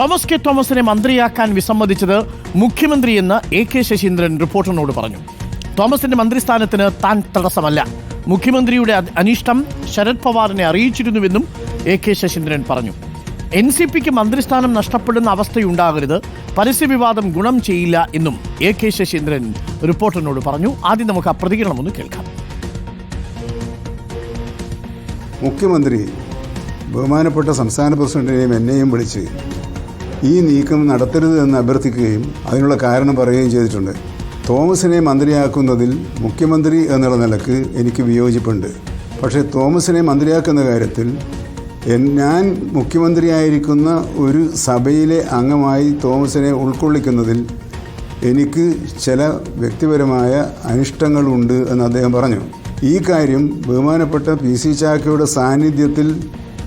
Thomas K തോമസിനെ മന്ത്രിയാക്കാൻ വിസമ്മതിച്ചത് മുഖ്യമന്ത്രിയെന്ന് എ കെ ശശീന്ദ്രൻ റിപ്പോർട്ടറിനോട് പറഞ്ഞു. തോമസിന്റെ മന്ത്രിസ്ഥാനത്തിന് താൻ തടസ്സമല്ല. മുഖ്യമന്ത്രിയുടെ അനിഷ്ടം ശരത് പവാറിനെ അറിയിച്ചിരുന്നുവെന്നും എ കെ ശശീന്ദ്രൻ പറഞ്ഞു. എൻ സി പിക്ക് മന്ത്രിസ്ഥാനം നഷ്ടപ്പെടുന്ന അവസ്ഥയുണ്ടാകരുത്. പരസ്യവിവാദം ഗുണം ചെയ്യില്ല എന്നും എ കെ ശശീന്ദ്രൻ റിപ്പോർട്ടറിനോട് പറഞ്ഞു. ആദ്യം നമുക്ക് ആ പ്രതികരണം ഒന്ന് കേൾക്കാം. മുഖ്യമന്ത്രി ബഹുമാനപ്പെട്ട സംസ്ഥാന പ്രസിഡന്റിനെയും എന്നെയും വിളിച്ച് ഈ നീക്കം നടത്തരുത് എന്ന് അഭ്യർത്ഥിക്കുകയും അതിനുള്ള കാരണം പറയുകയും ചെയ്തിട്ടുണ്ട്. തോമസിനെ മന്ത്രിയാക്കുന്നതിൽ മുഖ്യമന്ത്രി എന്നുള്ള നിലയ്ക്ക് എനിക്ക് വിയോജിപ്പുണ്ട്. പക്ഷേ തോമസിനെ മന്ത്രിയാക്കുന്ന കാര്യത്തിൽ ഞാൻ മുഖ്യമന്ത്രിയായിരിക്കുന്ന ഒരു സഭയിലെ അംഗമായി തോമസിനെ ഉൾക്കൊള്ളിക്കുന്നതിൽ എനിക്ക് ചില വ്യക്തിപരമായ അനിഷ്ടങ്ങളുണ്ട് എന്ന് അദ്ദേഹം പറഞ്ഞു. ഈ കാര്യം ബഹുമാനപ്പെട്ട പി സി ചാക്കയുടെ സാന്നിധ്യത്തിൽ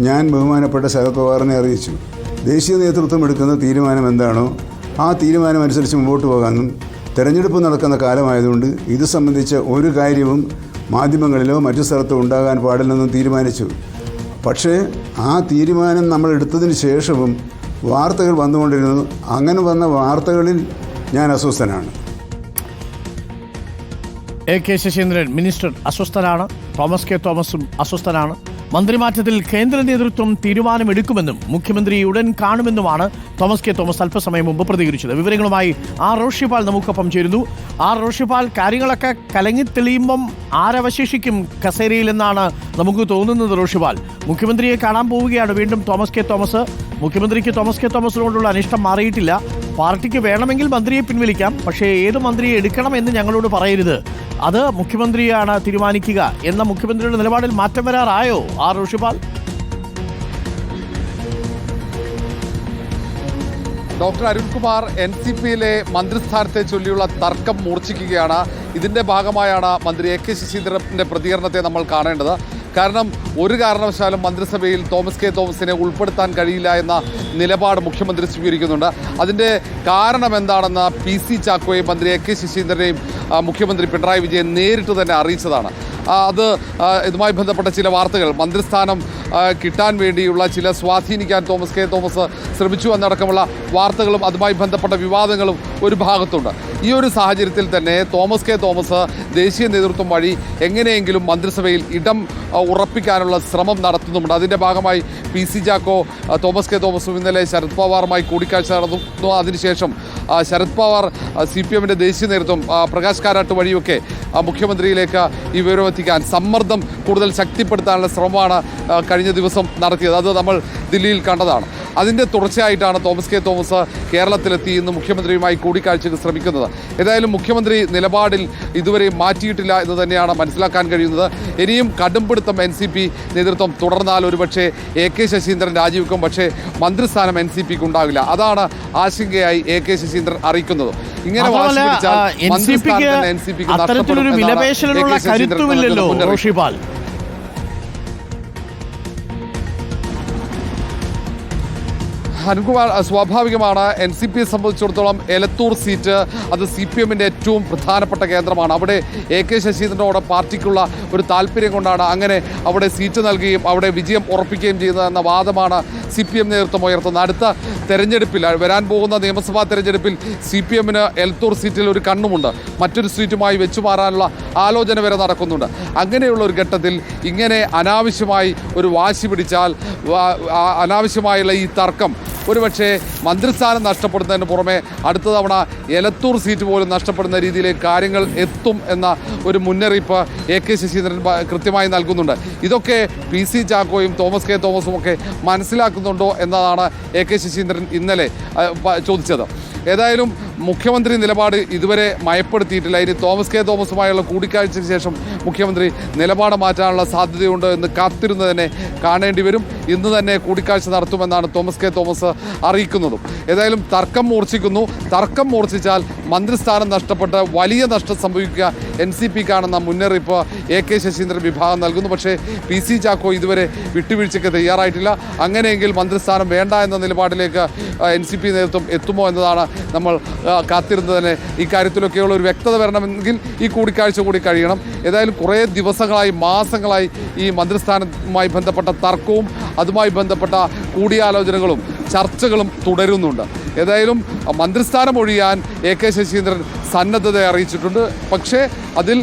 ഞാൻ ബഹുമാനപ്പെട്ട ശരത് പവാറിനെ അറിയിച്ചു. ദേശീയ നേതൃത്വം എടുക്കുന്ന തീരുമാനം എന്താണോ ആ തീരുമാനം അനുസരിച്ച് മുമ്പോട്ട് പോകാനും തെരഞ്ഞെടുപ്പ് നടക്കുന്ന കാലമായതുകൊണ്ട് ഇത് സംബന്ധിച്ച ഒരു കാര്യവും മാധ്യമങ്ങളിലോ മറ്റു സ്ഥലത്തോ ഉണ്ടാകാൻ പാടില്ലെന്നും തീരുമാനിച്ചു. പക്ഷേ ആ തീരുമാനം നമ്മൾ എടുത്തതിന് ശേഷവും വാർത്തകൾ വന്നുകൊണ്ടിരുന്നു. അങ്ങനെ വന്ന വാർത്തകളിൽ ഞാൻ അസ്വസ്ഥനാണ്. എ കെ ശശീന്ദ്രൻ മിനിസ്റ്റർ അസ്വസ്ഥനാണ്. തോമസ് കെ തോമസും അസ്വസ്ഥനാണ്. മന്ത്രിമാറ്റത്തിൽ കേന്ദ്ര നേതൃത്വം തീരുമാനമെടുക്കുമെന്നും മുഖ്യമന്ത്രി ഉടൻ കാണുമെന്നുമാണ് തോമസ് കെ തോമസ് അല്പസമയം മുമ്പ് പ്രതികരിച്ചത്. വിവരങ്ങളുമായി ആർ റോഷിപാൽ നമുക്കൊപ്പം ചേരുന്നു. ആർ റോഷിപാൽ കാര്യങ്ങളൊക്കെ കലങ്ങി തെളിയുമ്പം ആരവശേഷിക്കും കസേരയിലെന്നാണ് നമുക്ക് തോന്നുന്നത് റോഷിപാൽ. മുഖ്യമന്ത്രിയെ കാണാൻ പോവുകയാണ് വീണ്ടും തോമസ് കെ തോമസ്. മുഖ്യമന്ത്രിക്ക് തോമസ് കെ തോമസിനോടുള്ള അനിഷ്ടം മാറിയിട്ടില്ല. പാർട്ടിക്ക് വേണമെങ്കിൽ മന്ത്രിയെ പിൻവലിക്കാം പക്ഷേ ഏത് മന്ത്രിയെ എടുക്കണം എന്ന് ഞങ്ങളോട് പറയരുത്. അത് മുഖ്യമന്ത്രിയാണ് തീരുമാനിക്കുക എന്ന മുഖ്യമന്ത്രിയുടെ നിലപാടിൽ മാറ്റം വരാറായോ? R Rishipal? Doctor Arunkumar N C പിയിലെ മന്ത്രിസ്ഥാനത്തെ ചൊല്ലിയുള്ള തർക്കം മൂർച്ഛിക്കുകയാണ്. ഇതിന്റെ ഭാഗമായാണ് മന്ത്രി എ കെ ശശീന്ദ്രന്റെ പ്രതികരണത്തെ നമ്മൾ കാണേണ്ടത്. കാരണം ഒരു കാരണവശാലും മന്ത്രിസഭയിൽ തോമസ് കെ തോമസിനെ ഉൾപ്പെടുത്താൻ കഴിയില്ല എന്ന നിലപാട് മുഖ്യമന്ത്രി സ്വീകരിക്കുന്നുണ്ട്. അതിന്റെ കാരണം എന്താണെന്ന് പി സി ചാക്കോയും മന്ത്രി എ കെ ശശീന്ദ്രനെയും മുഖ്യമന്ത്രി പിണറായി വിജയൻ നേരിട്ട് തന്നെ അറിയിച്ചതാണ്. അത് ഇതുമായി ബന്ധപ്പെട്ട ചില വാർത്തകൾ. മന്ത്രിസ്ഥാനം കിട്ടാൻ വേണ്ടിയുള്ള ചില സ്വാധീനിക്കാൻ തോമസ് കെ. തോമസ് ശ്രമിച്ചു എന്നടക്കമുള്ള വാർത്തകളും അതുമായി ബന്ധപ്പെട്ട വിവാദങ്ങളും ഒരു ഭാഗത്തുണ്ട്. ഈ ഒരു സാഹചര്യത്തിൽ തന്നെ തോമസ് കെ. തോമസ് ദേശീയ നേതൃത്വം വഴി എങ്ങനെയെങ്കിലും മന്ത്രിസഭയിൽ ഇടം ഉറപ്പിക്കാനുള്ള ശ്രമം നടത്തുന്നുമുണ്ട്. അതിന്റെ ഭാഗമായി P. C. Chacko Thomas K. തോമസും ഇന്നലെ ശരത് പവാറുമായി കൂടിക്കാഴ്ച നടന്നു. അതിനുശേഷം ശരത് പവാർ സി. പി. എമ്മിന്റെ ദേശീയ നേതൃത്വം പ്രകാശ് കാരാട്ട് വഴിയൊക്കെ മുഖ്യമന്ത്രിയിലേക്ക് ഈ വിവരം എത്തിക്കാൻ സമ്മർദ്ദം കൂടുതൽ ശക്തിപ്പെടുത്താനുള്ള ശ്രമമാണ് കഴിഞ്ഞ ദിവസം നടത്തിയത്. അത് നമ്മൾ ദില്ലിയിൽ കണ്ടതാണ്. അതിന്റെ തുടർച്ചയായിട്ടാണ് തോമസ് കെ. തോമസ് കേരളത്തിലെത്തി ഇന്ന് മുഖ്യമന്ത്രിയുമായി കൂടിക്കാഴ്ചയ്ക്ക് ശ്രമിക്കുന്നത്. ഏതായാലും മുഖ്യമന്ത്രി നിലപാടിൽ ഇതുവരെ മാറ്റിയിട്ടില്ല എന്ന് തന്നെയാണ് മനസ്സിലാക്കാൻ കഴിയുന്നത്. ഇനിയും കടുംപിടുത്തം എൻ സി പി നേതൃത്വം തുടർന്നാൽ ഒരുപക്ഷെ എ കെ ശശീന്ദ്രൻ രാജിവെക്കും. പക്ഷേ മന്ത്രിസ്ഥാനം എൻ സി പിക്ക് ഉണ്ടാവില്ല. അതാണ് ആശങ്കയായി എ കെ ശശീന്ദ്രൻ അറിയിക്കുന്നത്. ഇങ്ങനെ വാശി മാത്രമല്ല പിടിച്ചാൽ എൻ സി പിക്ക് മന്ത്രിസ്ഥാനം എൻ സി പിക്ക് നഷ്ടപ്പെടും എന്നാണ് എ കെ ശശീന്ദ്രൻ അനുകുമാർ സ്വാഭാവികമാണ്. എൻ സി പിയെ സംബന്ധിച്ചിടത്തോളം എലത്തൂർ സീറ്റ് അത് സി പി എമ്മിന്റെ ഏറ്റവും പ്രധാനപ്പെട്ട കേന്ദ്രമാണ്. അവിടെ എ കെ ശശീന്ദ്രനോട് പാർട്ടിക്കുള്ള ഒരു താല്പര്യം കൊണ്ടാണ് അങ്ങനെ അവിടെ സീറ്റ് നൽകുകയും അവിടെ വിജയം ഉറപ്പിക്കുകയും ചെയ്യുന്നത് എന്ന വാദമാണ് സി പി എം നേതൃത്വം ഉയർത്തുന്നത്. അടുത്ത തെരഞ്ഞെടുപ്പിൽ വരാൻ പോകുന്ന നിയമസഭാ തെരഞ്ഞെടുപ്പിൽ സി പി എമ്മിന് എലത്തൂർ സീറ്റിൽ ഒരു കണ്ണുമുണ്ട്. മറ്റൊരു സീറ്റുമായി വെച്ചു മാറാനുള്ള ആലോചന വരെ നടക്കുന്നുണ്ട്. അങ്ങനെയുള്ള ഒരു ഘട്ടത്തിൽ ഇങ്ങനെ അനാവശ്യമായി ഒരു വാശി പിടിച്ചാൽ അനാവശ്യമായുള്ള ഈ തർക്കം ഒരുപക്ഷെ മന്ത്രിസ്ഥാനം നഷ്ടപ്പെടുന്നതിന് പുറമെ അടുത്ത തവണ എലത്തൂർ സീറ്റ് പോലും നഷ്ടപ്പെടുന്ന രീതിയിലേക്ക് കാര്യങ്ങൾ എത്തും എന്ന ഒരു മുന്നറിയിപ്പ് എ കെ ശശീന്ദ്രൻ കൃത്യമായി നൽകുന്നുണ്ട്. ഇതൊക്കെ പി സി ചാക്കോയും തോമസ് കെ തോമസും ഒക്കെ മനസ്സിലാക്കുന്നുണ്ടോ എന്നതാണ് എ കെ ശശീന്ദ്രൻ ഇന്നലെ ചോദിച്ചത്. ഏതായാലും മുഖ്യമന്ത്രി നിലപാട് ഇതുവരെ മയപ്പെടുത്തിയിട്ടില്ല. ഇനി തോമസ് കെ. തോമസുമായുള്ള കൂടിക്കാഴ്ചയ്ക്ക് ശേഷം മുഖ്യമന്ത്രി നിലപാട് മാറ്റാനുള്ള സാധ്യതയുണ്ട് എന്ന് കാത്തിരുന്ന് തന്നെ കാണേണ്ടി വരും. ഇന്ന് തന്നെ കൂടിക്കാഴ്ച നടത്തുമെന്നാണ് തോമസ് കെ. തോമസ് അറിയിക്കുന്നതും. ഏതായാലും തർക്കം മൂർച്ഛിക്കുന്നു. തർക്കം മൂർച്ഛിച്ചാൽ മന്ത്രിസ്ഥാനം നഷ്ടപ്പെട്ട് വലിയ നഷ്ടം സംഭവിക്കുക എൻ സി പിക്കാണെന്ന മുന്നറിയിപ്പ് എ കെ ശശീന്ദ്രൻ വിഭാഗം നൽകുന്നു. പക്ഷേ പി സി ചാക്കോ ഇതുവരെ വിട്ടുവീഴ്ചയ്ക്ക് തയ്യാറായിട്ടില്ല. അങ്ങനെയെങ്കിൽ മന്ത്രിസ്ഥാനം വേണ്ട എന്ന നിലപാടിലേക്ക് എൻ സി പി നേതൃത്വം എത്തുമോ എന്നതാണ് നമ്മൾ കാത്തിരുന്ന് തന്നെ ഈ കാര്യത്തിലൊക്കെയുള്ള ഒരു വ്യക്തത വരണമെങ്കിൽ ഈ കൂടിക്കാഴ്ച കൂടി കഴിയണം. ഏതായാലും കുറേ ദിവസങ്ങളായി മാസങ്ങളായി ഈ മന്ത്രിസ്ഥാനവുമായി ബന്ധപ്പെട്ട തർക്കവും അതുമായി ബന്ധപ്പെട്ട കൂടിയാലോചനകളും ചർച്ചകളും തുടരുന്നുണ്ട്. ഏതായാലും മന്ത്രിസ്ഥാനം ഒഴിയാൻ എ കെ ശശീന്ദ്രൻ സന്നദ്ധത അറിയിച്ചിട്ടുണ്ട്. പക്ഷേ അതിൽ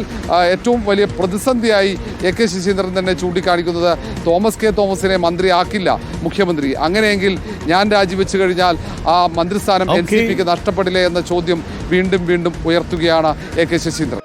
ഏറ്റവും വലിയ പ്രതിസന്ധിയായി എ കെ ശശീന്ദ്രൻ തന്നെ ചൂണ്ടിക്കാണിക്കുന്നത് തോമസ് കെ തോമസിനെ മന്ത്രിയാക്കില്ല മുഖ്യമന്ത്രി. അങ്ങനെയെങ്കിൽ ഞാൻ രാജിവെച്ചു കഴിഞ്ഞാൽ ആ മന്ത്രിസ്ഥാനം എൻ സി പിക്ക് നഷ്ടപ്പെടില്ലേ എന്ന ചോദ്യം വീണ്ടും വീണ്ടും ഉയർത്തുകയാണ് എ കെ ശശീന്ദ്രൻ.